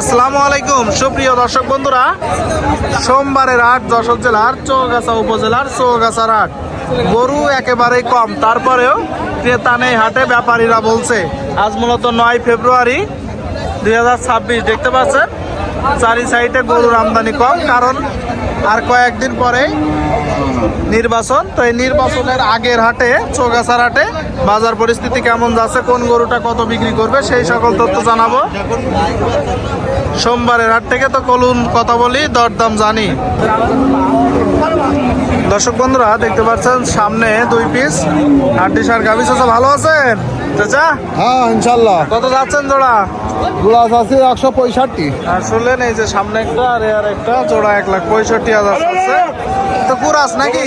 আসসালামু আলাইকুম, সুপ্রিয় দর্শক বন্ধুরা। সোমবারের আট যশোর জেলার চৌগাছা উপজেলার চৌগাছার হাট গরু একেবারেই কম, তারপরেও ক্রেতা নেই হাটে, ব্যাপারীরা বলছে, আজ মূলত নয় ফেব্রুয়ারি দু হাজার ছাব্বিশ, দেখতে পাচ্ছেন? চারি সাইডে গরুর আমদানি কম, কারণ আর কয়েকদিন পরে নির্বাচন। তো এই নির্বাচনের আগের হাটে, চৌগাছার হাটে বাজার পরিস্থিতি কেমন যাচ্ছে, কোন গরুটা কত বিক্রি করবে, সেই সকল তথ্য জানাব। সোমবারের হাট থেকে তো কলুন কথা বলি, দরদাম জানি। দর্শক বন্ধুরা দেখতে পাচ্ছেন সামনে দুই পিস হাড্ডি সার গাভি চাচা ভালো আছেন? চাচা? হ্যাঁ ইনশাল্লাহ কত যাচ্ছেন জোড়া? গুলাস আছে একশো পঁয়ষট্টি। আর শুনলেন এই যে সামনে একটা আর এর একটা জোড়া এক লাখ পঁয়ষট্টি হাজার আছে তো কুরাস নাকি?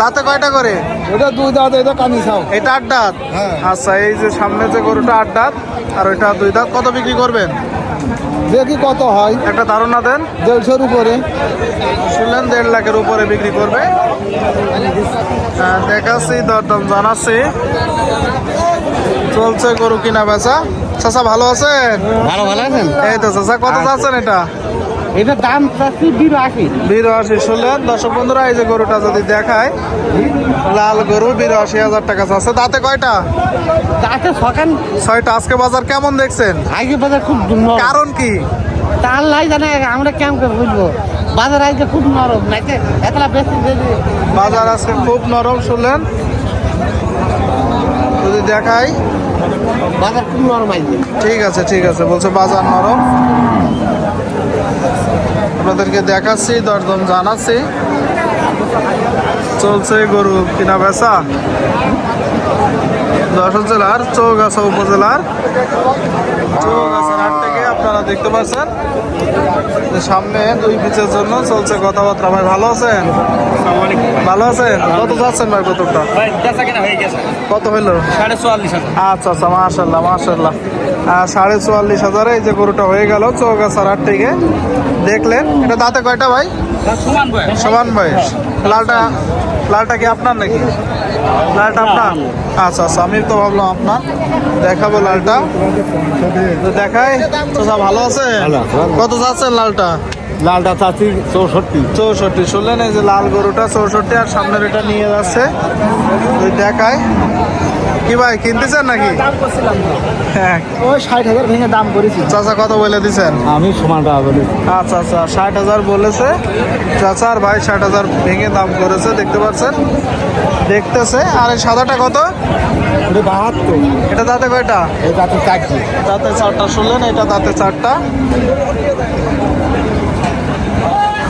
দাঁতে কয়টা করে? এটা দুই দাঁত এটা কানি খাও এটা আট দাঁত? হ্যাঁ। আচ্ছা এই যে সামনে যে গরুটা আট দাঁত আর ওইটা দুই দাঁত কত বিক্রি করবেন? দেখি কত হয়। একটা ধারণা দেন। দেড়শোর উপরে। শুনলেন দেড় লাখের উপরে বিক্রি করবে। হ্যাঁ, দেখাচ্ছি দরদাম জানাচ্ছি। চলছে গরু কিনা বেচা। চাচা ভালো আছেন? ভালো ভালো আছেন? এই তো চাচা কত যাচ্ছেন এটা? এটা দাম চাচ্ছি বিরাশি। বিরাশি শুনলেন? দর্শক বন্ধুরা এই যে গরুটা যদি দেখায় লাল গরু বিরাশি হাজার টাকা আছে দাঁতে কয়টা? তাতে সকাল ছয়টা। আজকে বাজার কেমন দেখছেন? আজকে বাজার খুব কারণ কি? তার লাই জানে আমরা কেমন করে বুঝব? বাজার আজকে খুব নরম। নাইতে এতলা বেশি বেশি বাজার আজকে খুব নরম শুনলেন? যদি দেখাই। বাজার খুব নরম আজকে। ঠিক আছে ঠিক আছে বলছে বাজার নরম। আপনাদেরকে দেখাচ্ছি, দরদম জানাচ্ছি। চলছে গরু কিনা বেচা। যশোর জেলার চৌগাছা উপজেলার চৌগাছার হাট থেকে আপনারা দেখতে পাচ্ছেন। সামনে দুই পিচের জন্য চলছে কথাবার্তা। ভাই ভালো আছেন? ভালো আছেন? কত যাচ্ছেন ভাই কতটা ভাই হয়ে কত হইল? আচ্ছা আচ্ছা মাশাল্লাহ মাশাল্লাহ সাড়ে চুয়াল্লিশ হাজারে এই যে গরুটা হয়ে গেল চৌগাছার হাট থেকে। দেখলেন? এটা দাঁতে কয়টা ভাই? সমান সমান বয়স। লালটা লালটা কি আপনার নাকি? লালটা আপনার? আচ্ছা আচ্ছা আমি তো ভাবলাম আপনার। দেখাবো লালটা। তো দেখাই। ভালো আছে কত যাচ্ছেন লালটা? লালটা চাচ্ছি চৌষট্টি। চৌষট্টি। শুনলেন এই যে লাল গরুটা চৌষট্টি আর সামনের এটা নিয়ে যাচ্ছে। ওই দেখায়। কি ভাই কিনতেছেন নাকি? হ্যাঁ। ওই ষাট হাজার ভেঙে দাম করেছি। চাচা কত বলে দিছেন? আমি সমান টাকা বলি। আচ্ছা আচ্ছা ষাট হাজার বলেছে। চাচা আর ভাই ষাট হাজার ভেঙে দাম করেছে দেখতে পাচ্ছেন? দেখতেছে। আর এই সাদাটা কত? এটা বাহাত্তর। এটা দাঁতে কয়টা? এই দাঁতে চারটি। দাঁতে চারটা। শুনলেন এটা দাঁতে চারটা।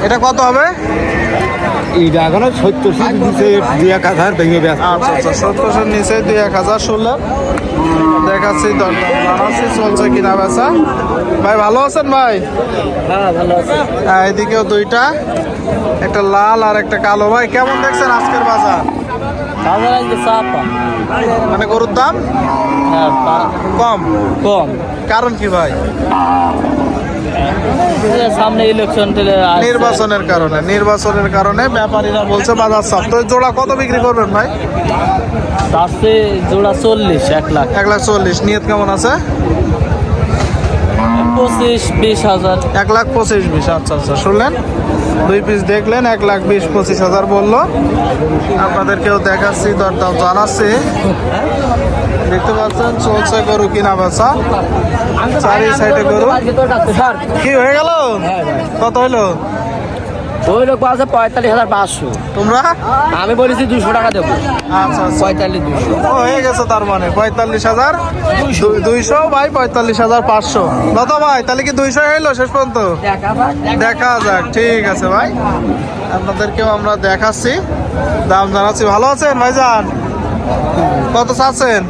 এটা কত হবে? এটা এখন সত্তর সিট দিচ্ছে দুই এক হাজার ভেঙে ব্যস্ত আচ্ছা আচ্ছা নিচে দুই এক হাজার শুনলেন দেখাচ্ছি দরকার জানাচ্ছি চলছে কিনা বেচা? ভাই ভালো আছেন ভাই? হ্যাঁ হ্যাঁ, এদিকেও দুইটা। একটা লাল আর একটা কালো। ভাই কেমন দেখছেন আজকের বাজার? মানে গরুর দাম? হ্যাঁ কম। কম। কারণ কি ভাই? সামনে ইলেকশন নির্বাচনের কারণে নির্বাচনের কারণে ব্যাপারীরা বলছে বাজার চাপ তো জোড়া কত বিক্রি করবেন ভাই? আছে জোড়া চল্লিশ এক লাখ। এক লাখ চল্লিশ। নিয়ত কেমন আছে? পঁচিশ বিশ হাজার। এক লাখ পঁচিশ বিশ। আচ্ছা আচ্ছা। শুনলেন? দুই পিস দেখলেন এক লাখ বিশ পঁচিশ হাজার বলল। আপনাদেরকেও দেখাচ্ছি দরদাম জানাচ্ছি। দেখতে পাচ্ছেন চলছে গরু কিনা বেচা। চারি সাইডে গরু। কি হয়ে গেল? কত হইল? ওই লোক পঁয়তাল্লিশ হাজার পাঁচশো। তোমরা? আমি বলেছি দুশো টাকা দেবো। আচ্ছা আচ্ছা। পঁয়তাল্লিশ দুশো ও, হয়ে গেছে তার মানে পঁয়তাল্লিশ হাজার দুইশো। বাই পঁয়তাল্লিশ হাজার পাঁচশো। দাদা ভাই তাহলে কি দুইশো হইল শেষ পর্যন্ত? দেখা যাক ঠিক আছে ভাই। আপনাদেরকেও আমরা দেখাচ্ছি। দাম জানাচ্ছি। ভালো আছেন ভাইজান? কত চাচ্ছেন?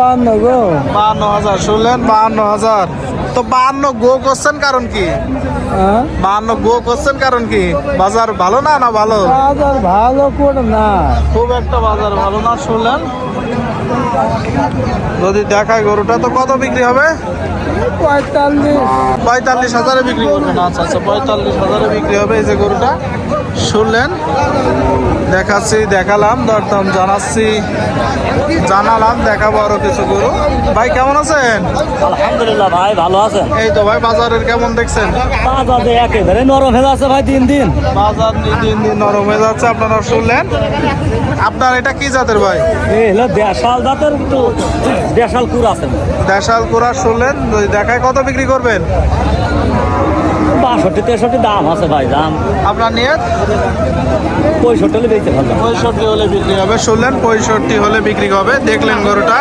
বান্ন গো। বাহান্ন হাজার শুনলেন? বাহান্ন হাজার। তো বান্ন গো করছেন কারণ কি? বাহান্ন গো করছেন কারণ কি? বাজার ভালো না না ভালো? বাজার ভালো না। খুব একটা বাজার ভালো না শুনলেন? যদি দেখায় গরুটা তো কত বিক্রি হবে? পঁয়তাল্লিশ হাজারে বিক্রি করবেন। আচ্ছা আচ্ছা পঁয়তাল্লিশ হাজারে বিক্রি হবে এই যে গরুটা। শুনলেন? দেখাচ্ছি দেখালাম দরদাম জানাচ্ছি জানালাম দেখাবো আরও কিছু গরু। ভাই কেমন আছেন? আলহামদুলিল্লাহ ভাই ভালো আছেন? এই তো ভাই বাজারের কেমন দেখছেন? বাজারে একেবারে নরম হয়ে যাচ্ছে ভাই দিন দিন। বাজার দিন দিন নরম হয়ে যাচ্ছে আপনারা শুনলেন? আপনার এটা কি জাতের ভাই? এই হলো দেশাল জাতের একটু দেশাল কুর আছে। দেশাল কুড়া শুনলেন দেখায় কত বিক্রি করবেন? বাষট্টি তেষট্টি দাম আছে ভাই দাম। আপনার নিয়ে পঁয়ষট্টি হলে বিক্রি হবে পঁয়ষট্টি হলে বিক্রি হবে শুনলেন পঁয়ষট্টি হলে বিক্রি হবে দেখলেন গরুটা।